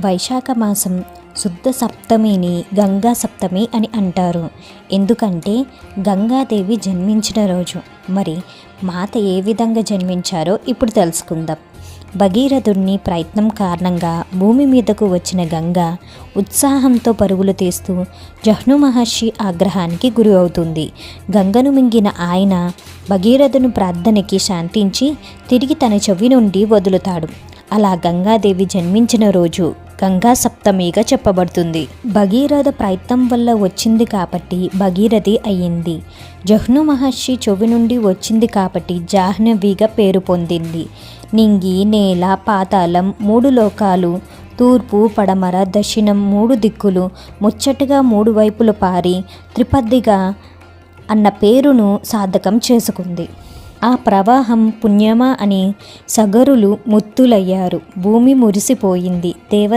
వైశాఖ మాసం శుద్ధ సప్తమిని గంగా సప్తమి అని అంటారు. ఎందుకంటే గంగాదేవి జన్మించిన రోజు. మరి మాత ఏ విధంగా జన్మించారో ఇప్పుడు తెలుసుకుందాం. భగీరథుడిని ప్రయత్నం కారణంగా భూమి మీదకు వచ్చిన గంగ ఉత్సాహంతో పరుగులు తీస్తూ జహ్ను మహర్షి ఆగ్రహానికి గురి అవుతుంది. గంగను మింగిన ఆయన భగీరథుని ప్రార్థనకి శాంతించి తిరిగి తన చెవి నుండి వదులుతాడు. అలా గంగాదేవి జన్మించిన రోజు గంగా సప్తమిగా చెప్పబడుతుంది. భగీరథ ప్రయత్నం వల్ల వచ్చింది కాబట్టి భగీరథి అయ్యింది. జహ్ను మహర్షి చెవి నుండి వచ్చింది కాబట్టి జాహ్నవిగా పేరు పొందింది. నింగి నేల పాతాళం మూడు లోకాలు తూర్పు పడమర దక్షిణం మూడు దిక్కులు ముచ్చటగా మూడు వైపులు పారి త్రిపద్దిగా అన్న పేరును సాధకం చేసుకుంది. ఆ ప్రవాహం పుణ్యమా అని సగరులు ముత్తులయ్యారు. భూమి మురిసిపోయింది. దేవత